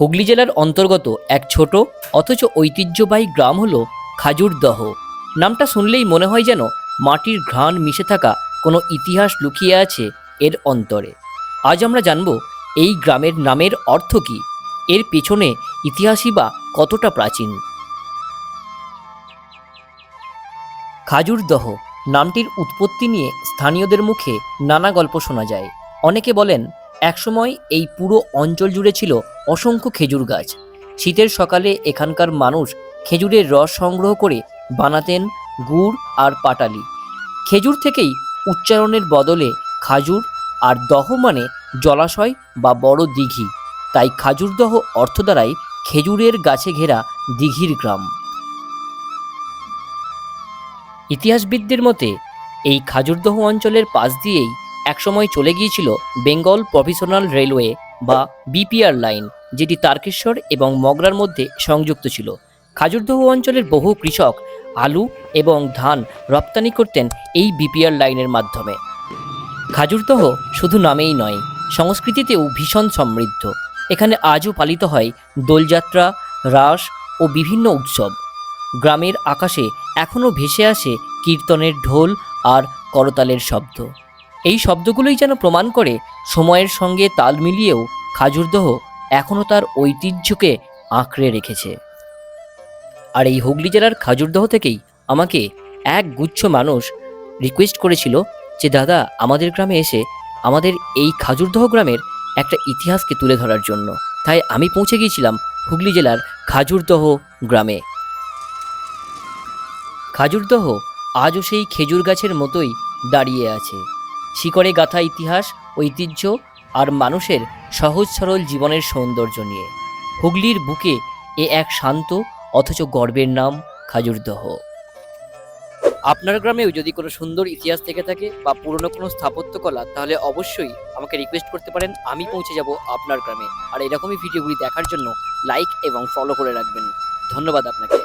হুগলি জেলার অন্তর্গত এক ছোট, অথচ ঐতিহ্যবাহী গ্রাম হল খাজুরদহ নামটা শুনলেই মনে হয় যেন মাটির ঘ্রাণ মিশে থাকা কোনো ইতিহাস লুকিয়ে আছে এর অন্তরে। আজ আমরা জানব এই গ্রামের নামের অর্থ কী, এর পেছনে ইতিহাসই বা কতটা প্রাচীন? খাজুরদহ নামটির উৎপত্তি নিয়ে স্থানীয়দের মুখে নানা গল্প শোনা যায়। অনেকে বলেন একসময় এই পুরো অঞ্চল জুড়ে ছিল অসংখ্য খেজুর গাছ। শীতের সকালে এখানকার মানুষ খেজুরের রস সংগ্রহ করে বানাতেন গুড় আর পাটালি। খেজুর থেকেই উচ্চারণের বদলে খাজুর আর দহ মানে জলাশয় বা বড় দিঘি। তাই খাজুরদহ অর্থ দ্বারাই খেজুরের গাছে ঘেরা দিঘির গ্রাম। ইতিহাসবিদদের মতে, এই খাজুরদহ অঞ্চলের পাশ দিয়েই একসময় চলে গিয়েছিল বেঙ্গল প্রফেশনাল রেলওয়ে বা বিপিআর লাইন, যেটি তারকেশ্বর এবং মগরার মধ্যে সংযুক্ত ছিল। খাজুরদহ অঞ্চলের বহু কৃষক আলু এবং ধান রপ্তানি করতেন এই বিপিআর লাইনের মাধ্যমে। খাজুরদহ শুধু নামেই নয়, সংস্কৃতিতেও ভীষণ সমৃদ্ধ। এখানে আজও পালিত হয় দোলযাত্রা, রাস ও বিভিন্ন উৎসব। গ্রামের আকাশে এখনও ভেসে আসে কীর্তনের ঢোল আর করতালের শব্দ। এই শব্দগুলোই যেন প্রমাণ করে সময়ের সঙ্গে তাল মিলিয়েও খাজুরদহ এখনও তার ঐতিহ্যকে আঁকড়ে রেখেছে। আর এই হুগলি জেলার খাজুরদহ থেকেই আমাকে এক গুচ্ছ মানুষ রিকোয়েস্ট করেছিল যে, দাদা, আমাদের গ্রামে এসে আমাদের এই খাজুরদহ গ্রামের একটা ইতিহাসকে তুলে ধরার জন্য। তাই আমি পৌঁছে গিয়েছিলাম হুগলি জেলার খাজুরদহ গ্রামে। খাজুরদহ আজও সেই খেজুর গাছের মতোই দাঁড়িয়ে আছে। শিকড়ে গাথা ইতিহাস, ঐতিহ্য আর মানুষের সহজ সরল জীবনের সৌন্দর্য নিয়ে। হুগলির বুকে এ এক শান্ত অথচ গর্বের নাম খাজুরদহ আপনার গ্রামেও যদি কোনো সুন্দর ইতিহাস থেকে থাকে বা পুরনো কোনো স্থাপত্যকলা তাহলে অবশ্যই আমাকে রিকোয়েস্ট করতে পারেন, আমি পৌঁছে যাব আপনার গ্রামে। আর এরকমই ভিডিওগুলি দেখার জন্য লাইক এবং ফলো করে রাখবেন। ধন্যবাদ আপনাকে।